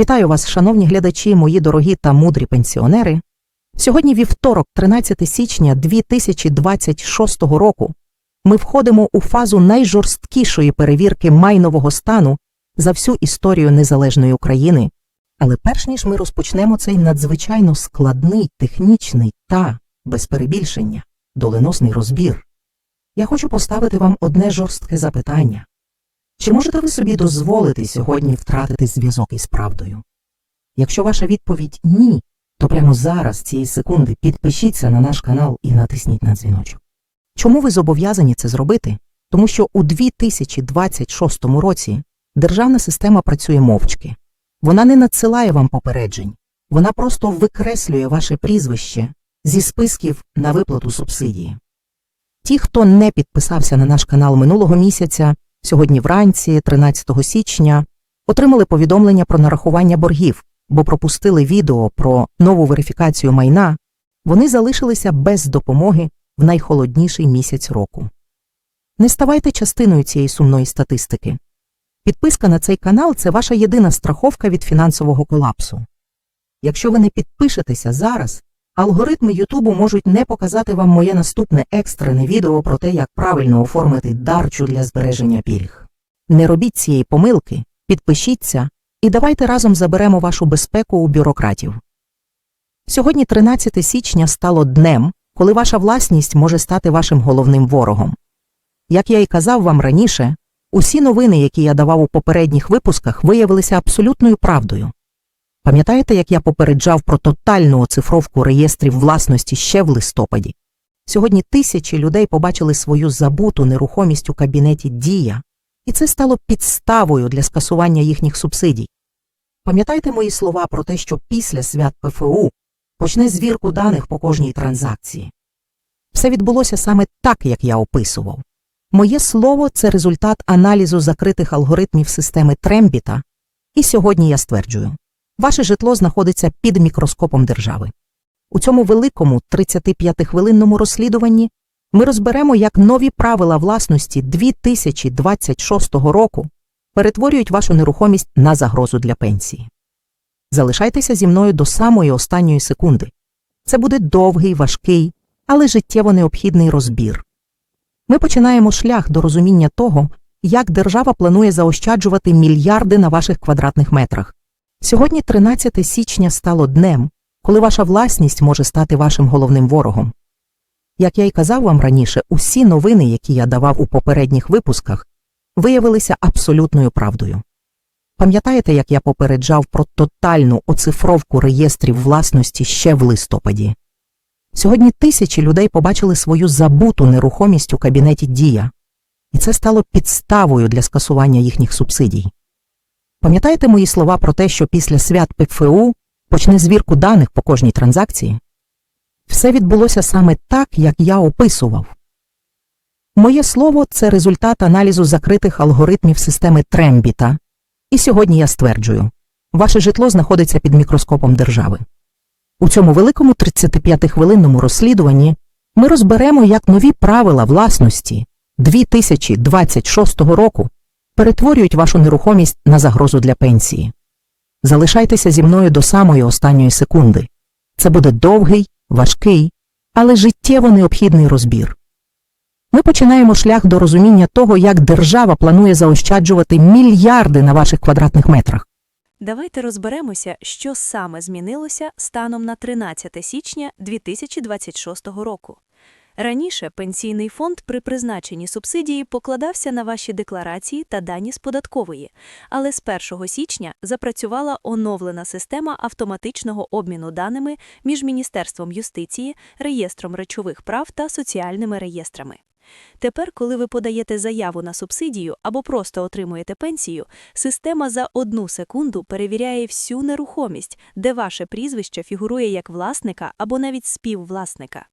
Вітаю вас, шановні глядачі, мої дорогі та мудрі пенсіонери. Сьогодні вівторок, 13 січня 2026 року. Ми входимо у фазу найжорсткішої перевірки майнового стану за всю історію незалежної України. Але перш ніж ми розпочнемо цей надзвичайно складний, технічний та, без перебільшення, доленосний розбір, я хочу поставити вам одне жорстке запитання. Чи можете ви собі дозволити сьогодні втратити зв'язок із правдою? Якщо ваша відповідь ні, то прямо зараз, цієї секунди, підпишіться на наш канал і натисніть на дзвіночок. Чому ви зобов'язані це зробити? Тому що у 2026 році державна система працює мовчки. Вона не надсилає вам попереджень, вона просто викреслює ваше прізвище зі списків на виплату субсидії. Ті, хто не підписався на наш канал минулого місяця, сьогодні вранці, 13 січня, отримали повідомлення про нарахування боргів, бо пропустили відео про нову верифікацію майна, вони залишилися без допомоги в найхолодніший місяць року. Не ставайте частиною цієї сумної статистики. Підписка на цей канал це ваша єдина страховка від фінансового колапсу. Якщо ви не підпишетеся зараз, алгоритми Ютубу можуть не показати вам моє наступне екстрене відео про те, як правильно оформити дарчу для збереження пільг. Не робіть цієї помилки, підпишіться і давайте разом заберемо вашу безпеку у бюрократів. Сьогодні, 13 січня, стало днем, коли ваша власність може стати вашим головним ворогом. Як я і казав вам раніше, усі новини, які я давав у попередніх випусках, виявилися абсолютною правдою. Пам'ятаєте, як я попереджав про тотальну оцифровку реєстрів власності ще в листопаді? Сьогодні тисячі людей побачили свою забуту нерухомість у кабінеті Дія, і це стало підставою для скасування їхніх субсидій. Пам'ятайте мої слова про те, що після свят ПФУ почне звірку даних по кожній транзакції. Все відбулося саме так, як я описував. Моє слово це результат аналізу закритих алгоритмів системи Трембіта, і сьогодні я стверджую, ваше житло знаходиться під мікроскопом держави. У цьому великому 35-хвилинному розслідуванні ми розберемо, як нові правила власності 2026 року перетворюють вашу нерухомість на загрозу для пенсії. Залишайтеся зі мною до самої останньої секунди. Це буде довгий, важкий, але життєво необхідний розбір. Ми починаємо шлях до розуміння того, як держава планує заощаджувати мільярди на ваших квадратних метрах. Сьогодні, 13 січня, стало днем, коли ваша власність може стати вашим головним ворогом. Як я й казав вам раніше, усі новини, які я давав у попередніх випусках, виявилися абсолютною правдою. Пам'ятаєте, як я попереджав про тотальну оцифровку реєстрів власності ще в листопаді? Сьогодні тисячі людей побачили свою забуту нерухомість у кабінеті Дія, і це стало підставою для скасування їхніх субсидій. Пам'ятаєте мої слова про те, що після свят ПФУ почне звірку даних по кожній транзакції? Все відбулося саме так, як я описував. Моє слово це результат аналізу закритих алгоритмів системи Трембіта, і сьогодні я стверджую, ваше житло знаходиться під мікроскопом держави. У цьому великому 35-хвилинному розслідуванні ми розберемо, як нові правила власності 2026 року перетворюють вашу нерухомість на загрозу для пенсії. Залишайтеся зі мною до самої останньої секунди. Це буде довгий, важкий, але життєво необхідний розбір. Ми починаємо шлях до розуміння того, як держава планує заощаджувати мільярди на ваших квадратних метрах. Давайте розберемося, що саме змінилося станом на 13 січня 2026 року. Раніше пенсійний фонд при призначенні субсидії покладався на ваші декларації та дані з податкової, але з 1 січня запрацювала оновлена система автоматичного обміну даними між Міністерством юстиції, реєстром речових прав та соціальними реєстрами. Тепер, коли ви подаєте заяву на субсидію або просто отримуєте пенсію, система за одну секунду перевіряє всю нерухомість, де ваше прізвище фігурує як власника або навіть співвласника.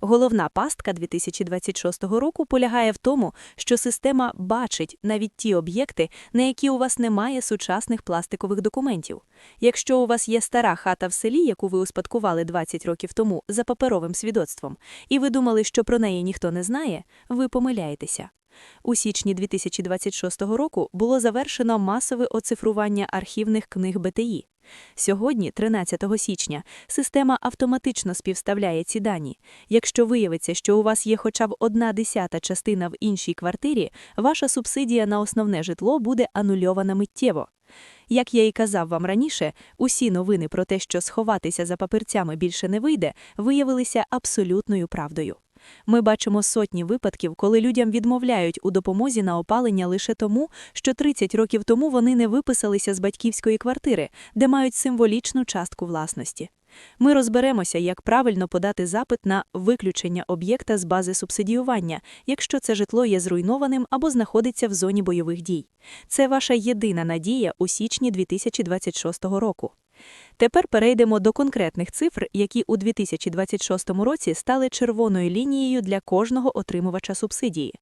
Головна пастка 2026 року полягає в тому, що система бачить навіть ті об'єкти, на які у вас немає сучасних пластикових документів. Якщо у вас є стара хата в селі, яку ви успадкували 20 років тому за паперовим свідоцтвом, і ви думали, що про неї ніхто не знає, ви помиляєтеся. У січні 2026 року було завершено масове оцифрування архівних книг БТІ. Сьогодні, 13 січня, система автоматично співставляє ці дані. Якщо виявиться, що у вас є хоча б одна десята частина в іншій квартирі, ваша субсидія на основне житло буде анульована миттєво. Як я і казав вам раніше, усі новини про те, що сховатися за папірцями більше не вийде, виявилися абсолютною правдою. Ми бачимо сотні випадків, коли людям відмовляють у допомозі на опалення лише тому, що 30 років тому вони не виписалися з батьківської квартири, де мають символічну частку власності. Ми розберемося, як правильно подати запит на виключення об'єкта з бази субсидіювання, якщо це житло є зруйнованим або знаходиться в зоні бойових дій. Це ваша єдина надія у січні 2026 року. Тепер перейдемо до конкретних цифр, які у 2026 році стали червоною лінією для кожного отримувача субсидії.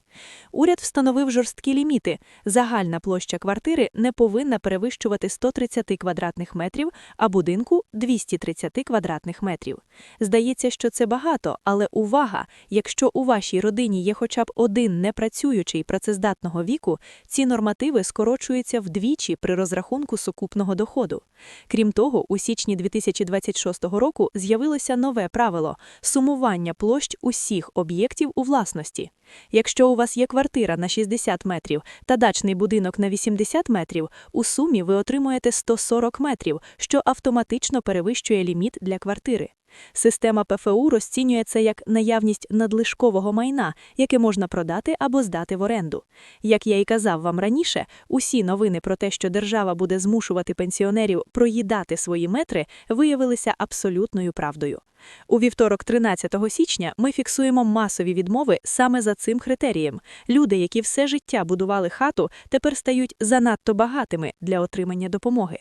Уряд встановив жорсткі ліміти. Загальна площа квартири не повинна перевищувати 130 квадратних метрів, а будинку 230 квадратних метрів. Здається, що це багато, але увага! Якщо у вашій родині є хоча б один непрацюючий працездатного віку, ці нормативи скорочуються вдвічі при розрахунку сукупного доходу. Крім того, у січні 2026 року з'явилося нове правило сумування площ усіх об'єктів у власності. Якщо у вас є квартира на 60 метрів та дачний будинок на 80 метрів, у сумі ви отримуєте 140 метрів, що автоматично перевищує ліміт для квартири. Система ПФУ розцінює це як наявність надлишкового майна, яке можна продати або здати в оренду. Як я і казав вам раніше, усі новини про те, що держава буде змушувати пенсіонерів проїдати свої метри, виявилися абсолютною правдою. У вівторок, 13 січня, ми фіксуємо масові відмови саме за цим критерієм. Люди, які все життя будували хату, тепер стають занадто багатими для отримання допомоги.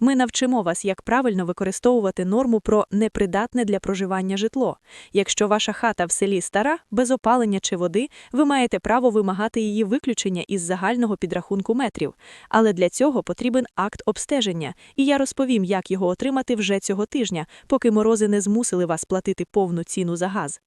Ми навчимо вас, як правильно використовувати норму про непридатне для проживання житло. Якщо ваша хата в селі стара, без опалення чи води, ви маєте право вимагати її виключення із загального підрахунку метрів. Але для цього потрібен акт обстеження, і я розповім, як його отримати вже цього тижня, поки морози не змусили вас платити повну ціну за газ.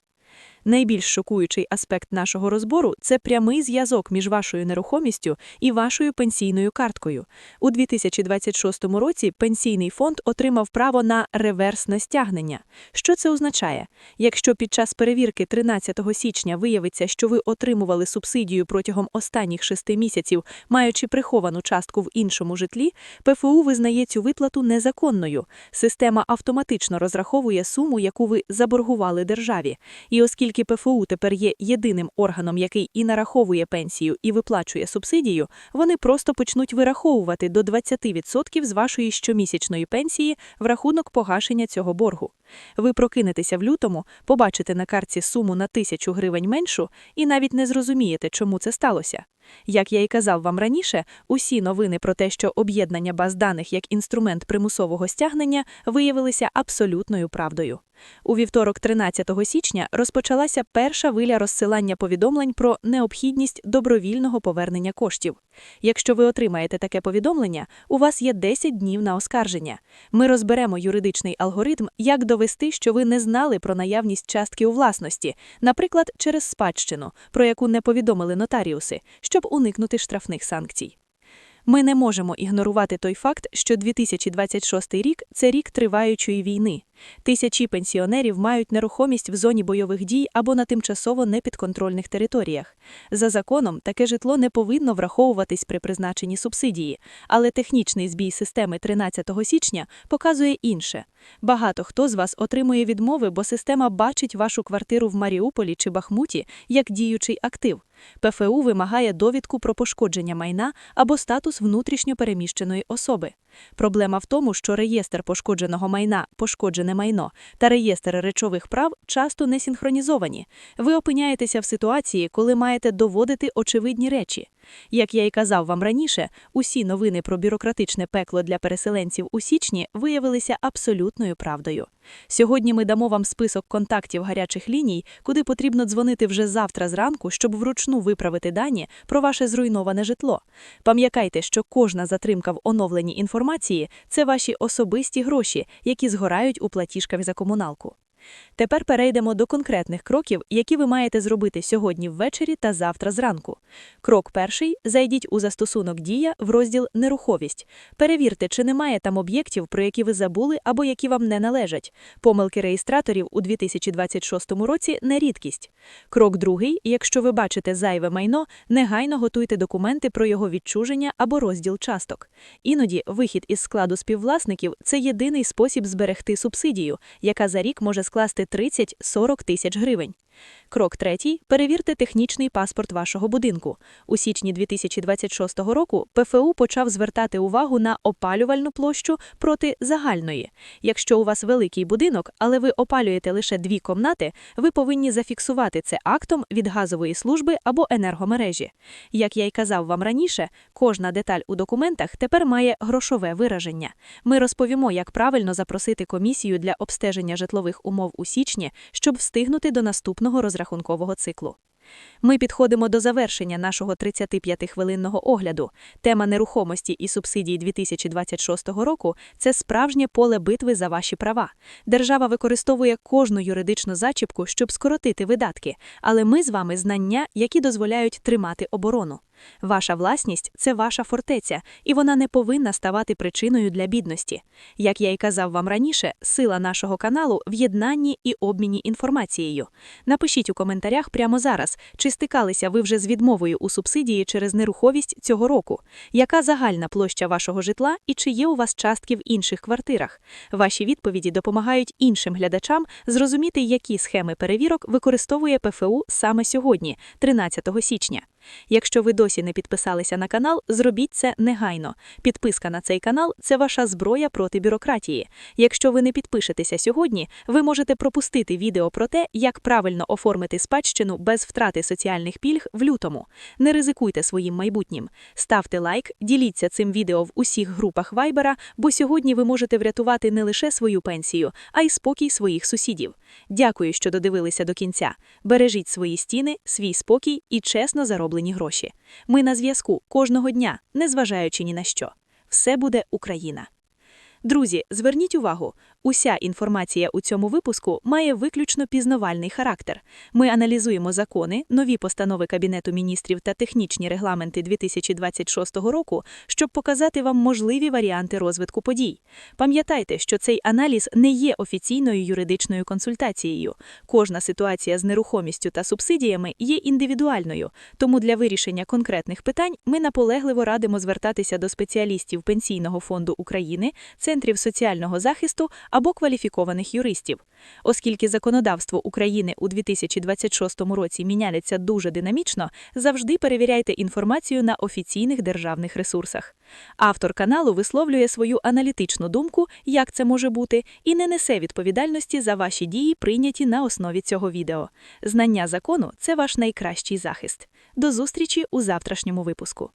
Найбільш шокуючий аспект нашого розбору це прямий зв'язок між вашою нерухомістю і вашою пенсійною карткою. У 2026 році пенсійний фонд отримав право на реверсне стягнення. Що це означає? Якщо під час перевірки 13 січня виявиться, що ви отримували субсидію протягом останніх шести місяців, маючи приховану частку в іншому житлі, ПФУ визнає цю виплату незаконною. Система автоматично розраховує суму, яку ви заборгували державі. І оскільки ПФУ тепер є єдиним органом, який і нараховує пенсію, і виплачує субсидію, вони просто почнуть вираховувати до 20% з вашої щомісячної пенсії в рахунок погашення цього боргу. Ви прокинетеся в лютому, побачите на картці суму на тисячу гривень меншу і навіть не зрозумієте, чому це сталося. Як я і казав вам раніше, усі новини про те, що об'єднання баз даних як інструмент примусового стягнення виявилися абсолютною правдою. У вівторок, 13 січня, розпочалася перша виля розсилання повідомлень про необхідність добровільного повернення коштів. Якщо ви отримаєте таке повідомлення, у вас є 10 днів на оскарження. Ми розберемо юридичний алгоритм, як довести, що ви не знали про наявність частки у власності, наприклад, через спадщину, про яку не повідомили нотаріуси, щоб уникнути штрафних санкцій. Ми не можемо ігнорувати той факт, що 2026 рік це рік триваючої війни. Тисячі пенсіонерів мають нерухомість в зоні бойових дій або на тимчасово непідконтрольних територіях. За законом, таке житло не повинно враховуватись при призначенні субсидії, але технічний збій системи 13 січня показує інше. Багато хто з вас отримує відмови, бо система бачить вашу квартиру в Маріуполі чи Бахмуті як діючий актив. ПФУ вимагає довідку про пошкодження майна або статус внутрішньо переміщеної особи. Проблема в тому, що реєстр пошкодженого майна пошкоджене майно та реєстр речових прав часто не синхронізовані. Ви опиняєтеся в ситуації, коли маєте доводити очевидні речі. Як я й казав вам раніше, усі новини про бюрократичне пекло для переселенців у січні виявилися абсолютною правдою. Сьогодні ми дамо вам список контактів гарячих ліній, куди потрібно дзвонити вже завтра зранку, щоб вручну виправити дані про ваше зруйноване житло. Пам'ятайте, що кожна затримка в оновленні інформації це ваші особисті гроші, які згорають у платіжках за комуналку. Тепер перейдемо до конкретних кроків, які ви маєте зробити сьогодні ввечері та завтра зранку. Крок перший – зайдіть у застосунок «Дія» в розділ «Неруховість». Перевірте, чи немає там об'єктів, про які ви забули або які вам не належать. Помилки реєстраторів у 2026 році – не рідкість. Крок другий – якщо ви бачите зайве майно, негайно готуйте документи про його відчуження або розділ часток. Іноді вихід із складу співвласників – це єдиний спосіб зберегти субсидію, яка за рік може скласти 30-40 тисяч гривень. Крок третій – перевірте технічний паспорт вашого будинку. У січні 2026 року ПФУ почав звертати увагу на опалювальну площу проти загальної. Якщо у вас великий будинок, але ви опалюєте лише дві комнати, ви повинні зафіксувати це актом від газової служби або енергомережі. Як я й казав вам раніше, кожна деталь у документах тепер має грошове вираження. Ми розповімо, як правильно запросити комісію для обстеження житлових умов у січні, щоб встигнути до наступного розрахункового циклу. Ми підходимо до завершення нашого 35-хвилинного огляду. Тема нерухомості і субсидій 2026 року – це справжнє поле битви за ваші права. Держава використовує кожну юридичну зачіпку, щоб скоротити видатки, але ми з вами знання, які дозволяють тримати оборону. Ваша власність – це ваша фортеця, і вона не повинна ставати причиною для бідності. Як я й казав вам раніше, сила нашого каналу в єднанні і обміні інформацією. Напишіть у коментарях прямо зараз, чи стикалися ви вже з відмовою у субсидії через неруховість цього року, яка загальна площа вашого житла і чи є у вас частки в інших квартирах. Ваші відповіді допомагають іншим глядачам зрозуміти, які схеми перевірок використовує ПФУ саме сьогодні, 13 січня. Якщо ви досі не підписалися на канал, зробіть це негайно. Підписка на цей канал це ваша зброя проти бюрократії. Якщо ви не підпишетеся сьогодні, ви можете пропустити відео про те, як правильно оформити спадщину без втрати соціальних пільг в лютому. Не ризикуйте своїм майбутнім. Ставте лайк, діліться цим відео в усіх групах Вайбера, бо сьогодні ви можете врятувати не лише свою пенсію, а й спокій своїх сусідів. Дякую, що додивилися до кінця. Бережіть свої стіни, свій спокій і чесно зароблені гроші. Ми на зв'язку кожного дня, незважаючи ні на що. Все буде Україна. Друзі, зверніть увагу, уся інформація у цьому випуску має виключно пізнавальний характер. Ми аналізуємо закони, нові постанови Кабінету міністрів та технічні регламенти 2026 року, щоб показати вам можливі варіанти розвитку подій. Пам'ятайте, що цей аналіз не є офіційною юридичною консультацією. Кожна ситуація з нерухомістю та субсидіями є індивідуальною, тому для вирішення конкретних питань ми наполегливо радимо звертатися до спеціалістів Пенсійного фонду України, центрів соціального захисту або кваліфікованих юристів. Оскільки законодавство України у 2026 році міняється дуже динамічно, завжди перевіряйте інформацію на офіційних державних ресурсах. Автор каналу висловлює свою аналітичну думку, як це може бути, і не несе відповідальності за ваші дії, прийняті на основі цього відео. Знання закону це ваш найкращий захист. До зустрічі у завтрашньому випуску.